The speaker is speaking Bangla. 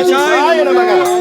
বিচার